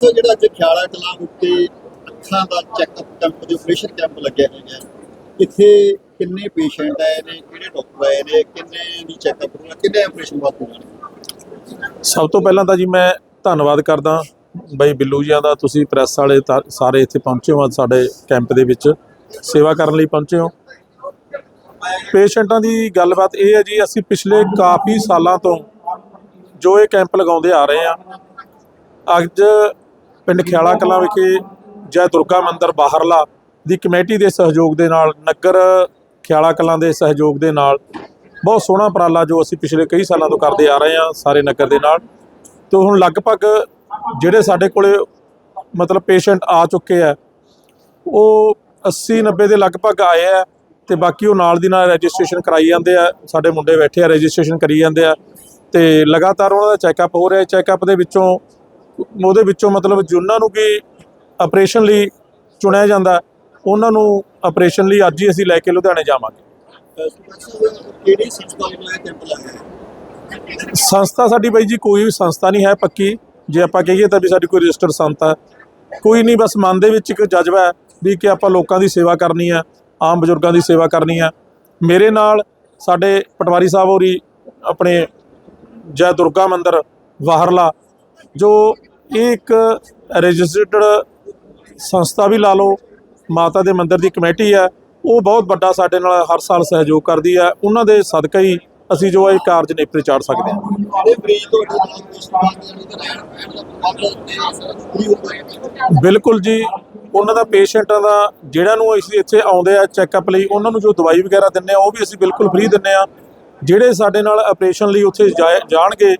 ਸੋ ਜਿਹੜਾ ਅੱਜ ਕਲਾਂ ਉੱਤੇ ਅੱਖਾਂ ਦਾ ਚੈੱਕਅਪ ਕੈਂਪ ਦੇ ਆਪਰੇਸ਼ਨ ਕੈਂਪ ਲੱਗਿਆ ਹੈਗਾ ਇੱਥੇ ਕਿੰਨੇ ਪੇਸ਼ੈਂਟ ਆਏ ਨੇ, ਕਿਹੜੇ ਡਾਕਟਰ ਆਏ ਨੇ, ਕਿੰਨੇ ਦੀ ਚੈੱਕਅਪ ਹੋਣਾ, ਕਿੰਨੇ ਆਪਰੇਸ਼ਨ ਵਾਸਤੇ ਜਾਣੇ ਸਭ ਤੋਂ ਪਹਿਲਾਂ ਤਾਂ ਜੀ ਮੈਂ ਧੰਨਵਾਦ ਕਰਦਾ ਬਈ ਬਿੱਲੂ ਜੀਆਂ ਦਾ, ਤੁਸੀਂ ਪ੍ਰੈਸ ਵਾਲੇ ਸਾਰੇ ਇੱਥੇ ਪਹੁੰਚੇ ਹੋ ਸਾਡੇ ਕੈਂਪ ਦੇ ਵਿੱਚ, ਸੇਵਾ ਕਰਨ ਲਈ ਪਹੁੰਚੇ ਹੋ। ਪੇਸ਼ੈਂਟਾਂ ਦੀ ਗੱਲਬਾਤ ਇਹ ਹੈ ਜੀ, ਅਸੀਂ ਪਿਛਲੇ ਕਾਫੀ ਸਾਲਾਂ ਤੋਂ ਜੋ ਇਹ ਕੈਂਪ ਲਗਾਉਂਦੇ ਆ ਰਹੇ ਆ ਅੱਜ ਪਿੰਡ ਖਿਆਲਾ ਕਲਾਂ ਵਿਖੇ ਜੈ ਦੁਰਗਾ ਮੰਦਿਰ ਬਾਹਰਲਾ ਦੀ ਕਮੇਟੀ ਦੇ ਸਹਿਯੋਗ ਦੇ ਨਾਲ, ਨਗਰ ਖਿਆਲਾ ਕਲਾਂ ਦੇ ਸਹਿਯੋਗ ਦੇ ਨਾਲ, ਬਹੁਤ ਸੋਹਣਾ ਉਪਰਾਲਾ ਜੋ ਅਸੀਂ ਪਿਛਲੇ ਕਈ ਸਾਲਾਂ ਤੋਂ ਕਰਦੇ ਆ ਰਹੇ ਹਾਂ ਸਾਰੇ ਨਗਰ ਦੇ ਨਾਲ। ਤੇ ਹੁਣ ਲਗਭਗ ਜਿਹੜੇ ਸਾਡੇ ਕੋਲੇ ਮਤਲਬ ਪੇਸ਼ੈਂਟ ਆ ਚੁੱਕੇ ਆ, ਉਹ 80 90 ਦੇ ਲਗਭਗ ਆਏ ਆ ਤੇ ਬਾਕੀ ਉਹ ਨਾਲ ਦੀ ਨਾਲ ਰਜਿਸਟ੍ਰੇਸ਼ਨ ਕਰਾਈ ਜਾਂਦੇ ਆ, ਸਾਡੇ ਮੁੰਡੇ ਬੈਠੇ ਆ, ਰਜਿਸਟ੍ਰੇਸ਼ਨ ਕਰੀ ਜਾਂਦੇ ਆ ਤੇ ਲਗਾਤਾਰ ਉਹਨਾਂ ਦਾ ਚੈੱਕਅਪ ਹੋ ਰਿਹਾ। ਚੈੱਕਅਪ ਦੇ ਵਿੱਚੋਂ ਉਹਦੇ ਵਿੱਚੋਂ ਮਤਲਬ ਜਿਨ੍ਹਾਂ ਨੂੰ ਕਿ ਆਪਰੇਸ਼ਨ ਲਈ ਚੁਣਿਆ ਜਾਂਦਾ ਉਹਨਾਂ ਨੂੰ ਆਪਰੇਸ਼ਨ ਲਈ ਅੱਜ ਹੀ ਅਸੀਂ ਲੈ ਕੇ ਲੁਧਿਆਣੇ ਜਾਵਾਂਗੇ। ਕਿਹੜੀ ਸੰਸਥਾ ਇਹ ਕੈਂਪ ਸਾਡੀ ਬਾਈ ਜੀ ਕੋਈ ਵੀ ਸੰਸਥਾ ਨਹੀਂ ਹੈ ਪੱਕੀ। ਜੇ ਆਪਾਂ ਕਹੀਏ ਤਾਂ ਵੀ ਸਾਡੀ ਕੋਈ ਰਜਿਸਟਰਡ ਸੰਸਥਾ ਕੋਈ ਨਹੀਂ ਬਸ ਮਨ ਦੇ ਵਿੱਚ ਇੱਕ ਜਜ਼ਬਾ ਹੈ ਵੀ ਕਿ ਆਪਾਂ ਲੋਕਾਂ ਦੀ ਸੇਵਾ ਕਰਨੀ ਹੈ ਆਮ ਬਜ਼ੁਰਗਾਂ ਦੀ ਸੇਵਾ ਕਰਨੀ ਹੈ। ਮੇਰੇ ਨਾਲ ਸਾਡੇ ਪਟਵਾਰੀ ਸਾਹਿਬ ਹੋਰੀ ਆਪਣੇ ਜੈ ਦੁਰਗਾ ਮੰਦਿਰ ਬਾਹਰਲਾ ਜੋ ਇਹ ਇੱਕ ਰਜਿਸਟਰਡ ਸੰਸਥਾ ਵੀ ਲਾ ਲਓ, ਮਾਤਾ ਦੇ ਮੰਦਿਰ ਦੀ ਕਮੇਟੀ ਹੈ, ਉਹ ਬਹੁਤ ਵੱਡਾ ਸਾਡੇ ਨਾਲ ਹਰ ਸਾਲ ਸਹਿਯੋਗ ਕਰਦੀ ਹੈ, ਉਹਨਾਂ ਦੇ ਸਦਕਾ ਹੀ ਅਸੀਂ ਜੋ ਇਹ ਕਾਰਜ ਨੇਪਰੇ ਚਾੜ ਸਕਦੇ ਹਾਂ। ਬਿਲਕੁਲ ਜੀ, ਉਹਨਾਂ ਦਾ ਪੇਸ਼ੈਂਟਾਂ ਦਾ, ਜਿਹੜਾ ਨੂੰ ਅਸੀਂ ਇੱਥੇ ਆਉਂਦੇ ਆ ਚੈੱਕਅਪ ਲਈ, ਉਹਨਾਂ ਨੂੰ ਜੋ ਦਵਾਈ ਵਗੈਰਾ ਦਿੰਨੇ ਆ, ਉਹ ਵੀ ਅਸੀਂ ਬਿਲਕੁਲ ਫ੍ਰੀ ਦਿੰਨੇ ਆ। ਜਿਹੜੇ ਸਾਡੇ ਨਾਲ ਆਪਰੇਸ਼ਨ ਲਈ ਉੱਥੇ ਜਾਏ- ਜਾਣਗੇ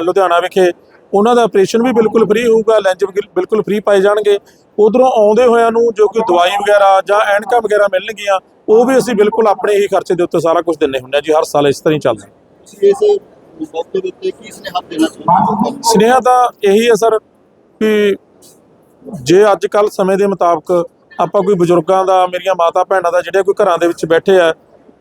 ਲੁਧਿਆਣਾ ਵਿਖੇ ਉਹਨਾਂ ਦਾ ਆਪਰੇਸ਼ਨ ਵੀ ਬਿਲਕੁਲ ਫ੍ਰੀ ਹੋਊਗਾ ਲੈਂਜ ਬਿਲ- ਬਿਲਕੁਲ ਫ੍ਰੀ ਪਾਏ ਜਾਣਗੇ। ਉਧਰੋਂ ਆਉਂਦੇ ਹੋਇਆਂ ਨੂੰ ਜੋ ਕੋਈ ਦਵਾਈ ਵਗੈਰਾ ਜਾਂ ਐਨਕਾਂ ਵਗੈਰਾ ਮਿਲਣਗੀਆਂ ਉਹ ਵੀ ਅਸੀਂ ਬਿਲਕੁਲ ਆਪਣੇ ਹੀ ਖਰਚੇ ਦੇ ਉੱਤੇ ਸਾਰਾ ਕੁਝ ਦਿੰਨੇ ਹੁੰਦੇ ਆ ਜੀ ਹਰ ਸਾਲ ਇਸ ਤਰ੍ਹਾਂ ਹੀ ਚੱਲਦਾ ਤੁਸੀਂ ਇਸ ਮੌਕੇ ਦੇ ਉੱਤੇ ਕੀ ਸੁਨੇਹਾ ਦੇਣਾ ਚਾਹੁੰਦੇ ਹੋ? ਸੁਨੇਹਾ ਤਾਂ ਇਹੀ ਹੈ ਸਰ ਕਿ ਜੇ ਅੱਜ ਕੱਲ ਸਮੇਂ ਦੇ ਮੁਤਾਬਕ ਆਪਾਂ ਕੋਈ ਬਜ਼ੁਰਗਾਂ ਦਾ ਮੇਰੀਆਂ ਮਾਤਾ ਭੈਣਾਂ ਦਾ ਜਿਹੜੇ ਕੋਈ ਘਰਾਂ ਦੇ ਵਿੱਚ ਬੈਠੇ ਆ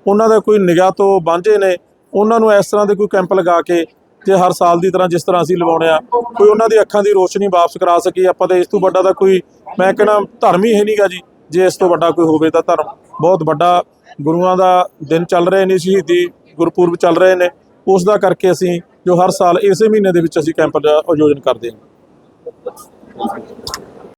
ਉਹਨਾਂ ਦਾ ਕੋਈ ਨਿਗਾਹ ਤੋਂ ਵਾਂਝੇ ਨੇ ਉਹਨਾਂ ਨੂੰ ਇਸ ਤਰ੍ਹਾਂ ਦੇ ਕੋਈ ਕੈਂਪ ਲਗਾ ਕੇ ਜੇ ਹਰ ਸਾਲ ਦੀ ਤਰ੍ਹਾਂ ਜਿਸ ਤਰ੍ਹਾਂ ਅਸੀਂ ਲਵਾਉਣੇ ਆ, ਕੋਈ ਉਹਨਾਂ ਦੀ ਅੱਖਾਂ ਦੀ ਰੋਸ਼ਨੀ ਵਾਪਸ ਕਰਾ ਸਕੀ ਆਪਾਂ ਤਾਂ ਇਸ ਤੋਂ ਵੱਡਾ ਤਾਂ ਕੋਈ, ਮੈਂ ਕਹਿੰਦਾ ਧਰਮ ਹੀ ਹੈ ਨਹੀਂਗਾ ਜੀ, ਜੇ ਇਸ ਤੋਂ ਵੱਡਾ ਕੋਈ ਹੋਵੇ ਤਾਂ ਧਰਮ। ਬਹੁਤ ਵੱਡਾ ਗੁਰੂਆਂ ਦਾ ਦਿਨ ਚੱਲ ਰਹੇ ਨੇ, ਸ਼ਹੀਦੀ ਗੁਰਪੁਰਬ ਚੱਲ ਰਹੇ ਨੇ। ਉਸ ਦਾ ਕਰਕੇ ਅਸੀਂ ਜੋ ਹਰ ਸਾਲ ਇਸੇ ਮਹੀਨੇ ਦੇ ਵਿੱਚ ਅਸੀਂ ਕੈਂਪ ਦਾ ਆਯੋਜਨ ਕਰਦੇ ਹਾਂ।